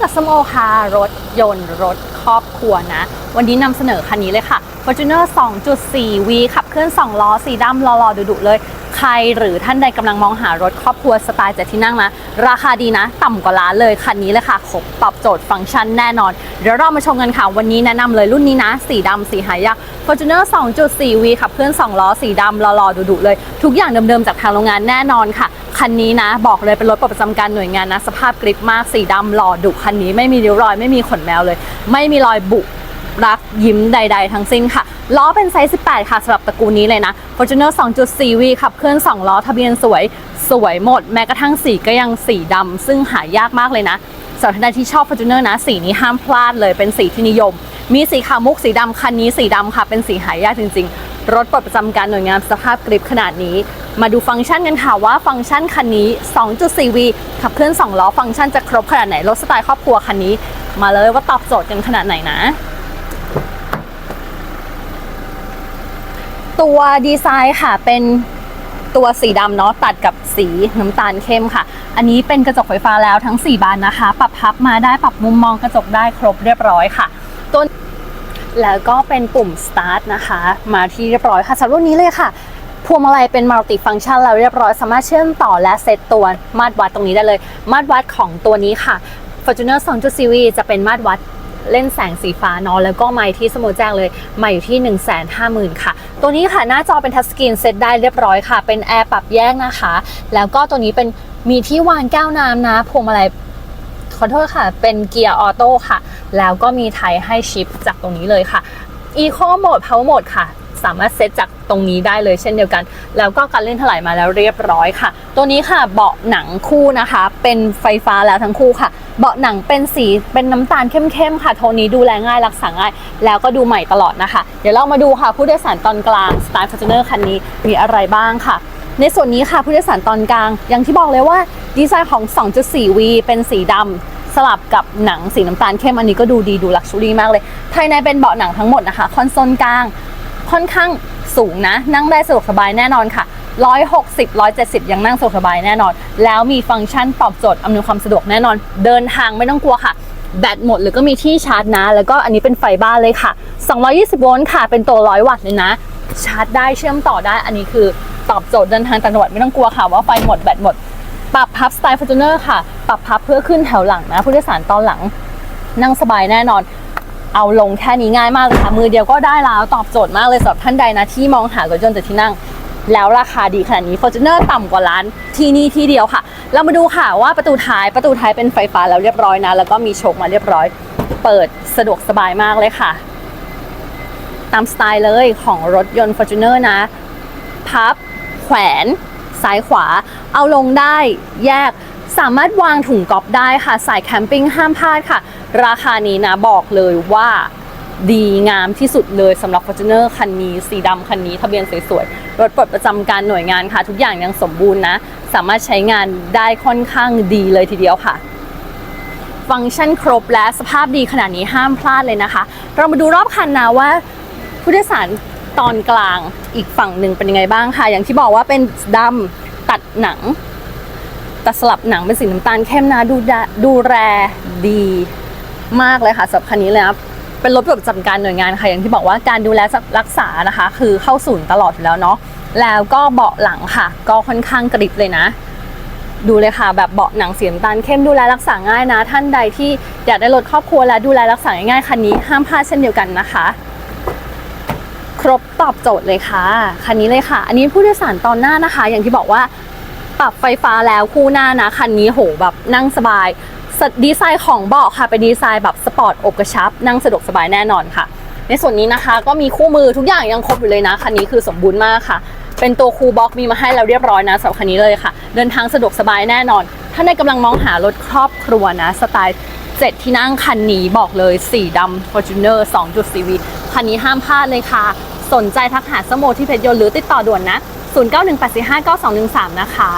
กับสมโอคารถยนต์รถครอบครัวนะ วันนี้นำเสนอคันนี้เลยค่ะ Fortuner 2.4V ขับเคลื่อน 2 ล้อ สีดำลอๆดุๆเลย ใครหรือท่านใดกำลังมองหารถครอบครัวสไตล์เจ็ดที่นั่งนะ ราคาดีนะ ต่ำกว่าล้านเลย คันนี้เลยค่ะครบตอบโจทย์ฟังก์ชันแน่นอน เดี๋ยวเรามาชมกันค่ะ วันนี้แนะนำเลยรุ่นนี้นะ สีดำสีหายาก Fortuner 2.4V ขับเคลื่อน2ล้อสีดำรอๆดุๆเลย ทุกอย่างเดิมๆจากทางโรงงานแน่นอนค่ะคันนี้นะ บอกเลยเป็นรถประจำการหน่วยงานนะ สภาพกริบมากสีดำหล่อดุคันนี้ไม่มีริ้วรอยไม่มีขนแมวเลย ไม่มีรอยบุ รักยิ้มใด ๆ ทั้งสิ้นค่ะ ล้อเป็นไซส์ 18 ค่ะสำหรับตระกูลนี้เลยนะ Fortuner 2.4V ขับเคลื่อน 2 ล้อทะเบียนสวย สวยหมด แม้กระทั่งสีก็ยังสีดำซึ่งหายากมากเลยนะสำหรับท่านที่ชอบ Fortuner นะ สีนี้ห้ามพลาดเลยเป็นสีที่นิยม มีสีขาวมุกสีดำคันนี้สีดำค่ะ เป็นสีหายากจริง ๆ รถปลดประจำการหน่วยงานสภาพกริบขนาดนี้ มาดูฟังก์ชันกันค่ะว่าฟังก์ชันคันนี้ 2.4V ขับเคลื่อน 2 ล้อฟังก์ชันจะครบขนาดไหนรถสไตล์ครอบครัวคันนี้ มาเลยว่าตอบโจทย์กันขนาดไหนนะ ตัวดีไซน์ค่ะเป็นตัวสีดำเนาะตัดกับสีน้ำตาลเข้มค่ะ อันนี้เป็นกระจกไฟฟ้าแล้วทั้ง 4 บานนะคะ ปรับพับมาได้ปรับมุมมองกระจกได้ครบเรียบร้อยค่ะตัวแล้วก็เป็นปุ่ม start นะคะ มาที่เรียบร้อยค่ะสำหรับรุ่นนี้เลยค่ะพวงมาลัยเป็นมัลติฟัง c t ชันแล้วเรียบร้อยสามารถเชื่อมต่อและเซตตัวมาตรวัดตรงนี้ได้เลย มาตรวัดของตัวนี้ค่ะ Fortuner 2.4V จะเป็นมาตรวัด เล่นแสงสีฟ้าเนอะแล้วก็ไม้ที่สโมแจ้งเลยไมค์อยู่ที่ 1 5 0 0 0 0 ค่ะ ตัวนี้ค่ะหน้าจอเป็นทัชสกรีนเซตได้เรียบร้อยค่ะ เป็นแอร์ปรับแยกนะคะ แล้วก็ตัวนี้เป็นมีที่วางแก้วน้ำนะพวงมาลัยขอโทษค่ะ เป็นเกียร์ออโต้ค่ะ แล้วก็มีไทยให้ชิปจากตรงนี้เลยค่ะ Eco Mode Power Mode ค่ะ สามารถเซตจากตรงนี้ได้เลยเช่นเดียวกัน แล้วก็การเล่นถลายมาแล้วเรียบร้อยค่ะ ตัวนี้ค่ะเบาะหนังคู่นะคะ เป็นไฟฟ้าแล้วทั้งคู่ค่ะ เบาะหนังเป็นสีเป็นน้ำตาลเข้มๆค่ะโทนนี้ดูแลง่ายรักษาง่าย แล้วก็ดูใหม่ตลอดนะคะ เดี๋ยวเรามาดูค่ะผู้โดยสารตอนกลางสไตล์ Fortuner คันนี้มีอะไรบ้างค่ะในส่วนนี้ค่ะผู้โดยสารตอนกลาง อย่างที่บอกเลยว่าดีไซน์ของ 2.4V เป็นสีดำสลับกับหนังสีน้ำตาลเข้มอันนี้ก็ดูดีดูลักชัวรี่มากเลย ภายในเป็นเบาะหนังทั้งหมดนะคะ คอนโซลกลาง ค่อนข้างสูงนะ นั่งได้สะดวกสบายแน่นอนค่ะ 160 170 ยังนั่งสะดวกสบายแน่นอน แล้วมีฟังก์ชันตอบโจทย์อำนวยความสะดวกแน่นอน เดินทางไม่ต้องกลัวค่ะ แบตหมดหรือก็มีที่ชาร์จนะ แล้วก็อันนี้เป็นไฟบ้านเลยค่ะ 220 โวลต์ค่ะ เป็นตัว 100 วัตต์เลยนะ ชาร์จได้เชื่อมต่อได้ อันนี้คือตอบโจทย์เดินทางต่างจังหวัดไม่ต้องกลัวค่ะว่าไฟหมดแบตหมด ปรับพับสไตล์ Fortuner ค่ะ ปรับพับเพื่อขึ้นแถวหลังนะผู้โดยสารตอนหลังนั่งสบายแน่นอน เอาลงแค่นี้ง่ายมากเลยค่ะมือเดียวก็ได้แล้วตอบโจทย์มากเลยสำหรับท่านใดนะที่มองหารถยนต์จากที่นั่ง แล้วราคาดีขนาดนี้ Fortuner ต่ำกว่าล้านที่นี่ที่เดียวค่ะ เรามาดูค่ะว่าประตูท้ายประตูท้ายเป็นไฟฟ้าแล้วเรียบร้อยนะ แล้วก็มีโชคมาเรียบร้อย เปิดสะดวกสบายมากเลยค่ะ ตามสไตล์เลยของรถยนต์ Fortuner นะ พับ แขวนซ้ายขวา เอาลงได้แยก สามารถวางถุงก๊อล์ฟได้ค่ะ สายแคมปิ้งห้ามพลาดค่ะ ราคานี้นะบอกเลยว่าดีงามที่สุดเลยสำหรับ Fortuner คันนี้สีดำคันนี้ทะเบียนสวยๆ รถปลดประจำการหน่วยงานค่ะ ทุกอย่างยังสมบูรณ์นะ สามารถใช้งานได้ค่อนข้างดีเลยทีเดียวค่ะ ฟังก์ชันครบและสภาพดีขนาดนี้ห้ามพลาดเลยนะคะ เรามาดูรอบคันนะว่าผู้โดยสารตอนกลางอีกฝั่งหนึ่งเป็นยังไงบ้างค่ะ อย่างที่บอกว่าเป็นดำตัดหนัง ตัดสลับหนังเป็นสีน้ำตาลเข้มนะดูดูแลดีมากเลยค่ะสำหรับคันนี้เลยนะเป็นรถประจำการหน่วยงานค่ะอย่างที่บอกว่าการดูแลรักษานะคะ คือเข้าศูนย์ตลอดอยู่แล้วเนาะแล้วก็เบาะหลังค่ะ ก็ค่อนข้างกริบเลยนะ ดูเลยค่ะแบบเบาะหนังสีน้ำตาลเข้มดูแลรักษาง่ายนะ ท่านใดที่อยากได้รถครอบครัวและดูแลรักษาง่ายคันนี้ห้ามพลาดเช่นเดียวกันนะคะ ครบตอบโจทย์เลยค่ะคันนี้เลยค่ะ อันนี้ผู้โดยสารตอนหน้านะคะ อย่างที่บอกว่า ปรับไฟฟ้าแล้วคู่หน้านะคันนี้โหแบบนั่งสบายดีไซน์ของเบาะค่ะเป็นดีไซน์แบบสปอร์ตอบกระชับ นั่งสะดวกสบายแน่นอนค่ะ ในส่วนนี้นะคะก็มีคู่มือทุกอย่างยังครบอยู่เลยนะคันนี้คือสมบูรณ์มากค่ะ เป็นตัวคูบ็อกมีมาให้เราเรียบร้อยนะสำหรับคันนี้เลยค่ะ เดินทางสะดวกสบายแน่นอน ถ้าในกำลังมองหารถครอบครัวนะสไตล์7ที่นั่งคันนี้บอกเลยสีดำ Fortuner 2.4V คันนี้ห้ามพลาดเลยค่ะ สนใจทักหาสโมที่เพชรยนต์หรือติดต่อด่วนนะ 0918459213 นะคะ